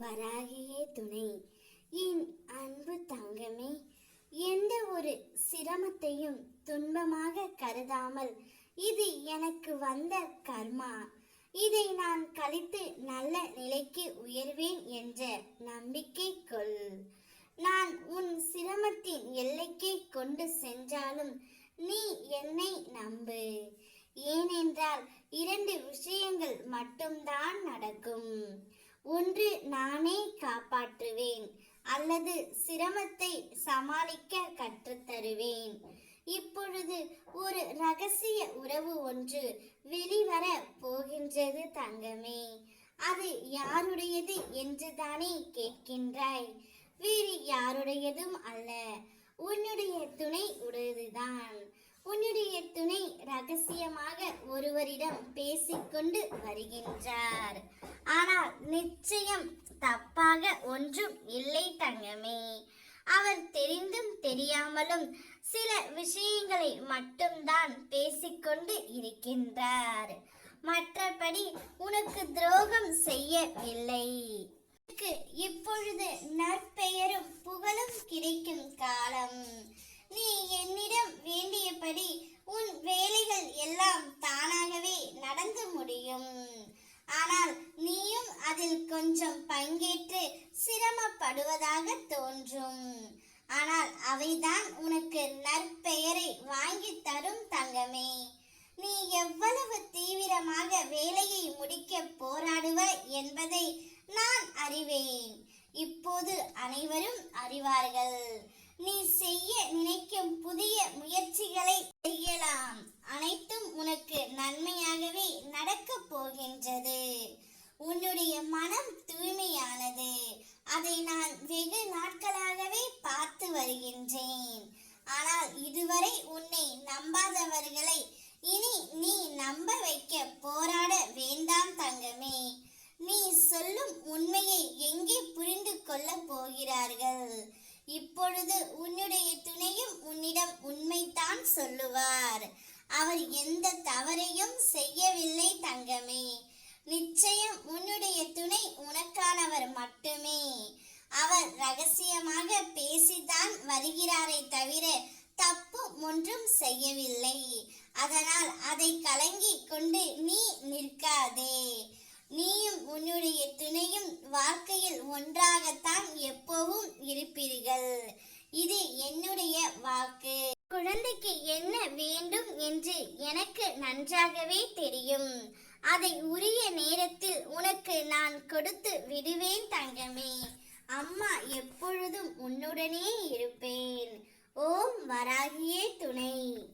வராகியே துணை. என் அன்பு தங்கமே எந்த ஒரு சிரமத்தையும் துன்பமாக கருதாமல் இது எனக்கு வந்த கர்மா. இதை நான் கழித்து நல்ல நிலைக்கு உயர்வேன் என்ற நம்பிக்கை கொள். நான் உன் சிரமத்தின் எல்லைக்கே கொண்டு சென்றாலும் நீ என்னை நம்பு. ஏனென்றால் இரண்டு விஷயங்கள் மட்டும்தான் நடக்கும். ஒன்று நானே காப்பாற்றுவேன் அல்லது சிரமத்தை சமாளிக்க கற்றுத்தருவேன் இப்பொழுது ஒரு ரகசிய உறவு ஒன்று வெளிவர போகின்றது தங்கமே. அது யாருடையது என்று தானே கேட்கின்றாய். வேறு யாருடையதும் அல்ல. உன்னுடைய துணை உடையதுதான். உன்னுடைய துணை ரகசியமாக ஒருவரிடம் பேசிக்கொண்டு வருகின்றார். ஆனால் நிச்சயம் தப்பாக ஒன்றும் இல்லை தங்கமே. அவர் தெரிந்தும் தெரியாமலும் சில விஷயங்களை மட்டும்தான் பேசிக்கொண்டு இருக்கின்றார். மற்றபடி உனக்கு துரோகம் செய்யவில்லை. உனக்கு இப்பொழுது நற்பெயரும் புகழும் கிடைக்கும் காலம். அதில் கொஞ்சம் பங்கேற்று சிரமப்படுவதாக தோன்றும். ஆனால் அவைதான் உனக்கு நற்பெயரை வாங்கி தரும் தங்கமே. நீ எவ்வளவு தீவிரமாக வேலையை முடிக்க போராடுவாய் என்பதை நான் அறிவேன். இப்போது அனைவரும் அறிவார்கள். நீ செய்ய நினைக்கும் புதிய முயற்சிகளை செய்யலாம். அனைத்தும் உனக்கு நன்மையாகவே நடக்கப் போகின்றது. வருகின்றேன். ஆனால் இதுவரை உன்னை நம்பாதவர்களை இனி நீ நம்ப வைக்க போராட வேண்டாம் தங்கமே. நீ சொல்லும் உண்மையை எங்கே புரிந்து கொள்ளப் போகிறார்கள்? இப்பொழுது உன்னுடைய துணையும் உன்னிடம் உண்மைத்தான் சொல்லுவார். அவர் எந்த தவறையும் செய்யவில்லை தங்கமே நிச்சயம் உன்னுடைய துணை உனக்கானவர் மட்டுமே அவர் ரகசியமாக பேசிதான் வருகிறாரே தவிர தப்பு ஒன்றும் செய்யவில்லை. அதனால் அதை கலங்கி கொண்டு நீ நிற்காதே. நீயும் உன்னுடைய துணையும் வாழ்க்கையில் ஒன்றாகத்தான் எப்பவும் இருப்பீர்கள். இது என்னுடைய வாக்கு. குழந்தைக்கு என்ன வேண்டும் என்று எனக்கு நன்றாகவே தெரியும். அதை உரிய நேரத்தில் உனக்கு நான் கொடுத்து விடுவேன் தங்கமே. அம்மா எப்பொழுதும் உன்னுடனே இருப்பேன். ஓம் வராகியே துணை.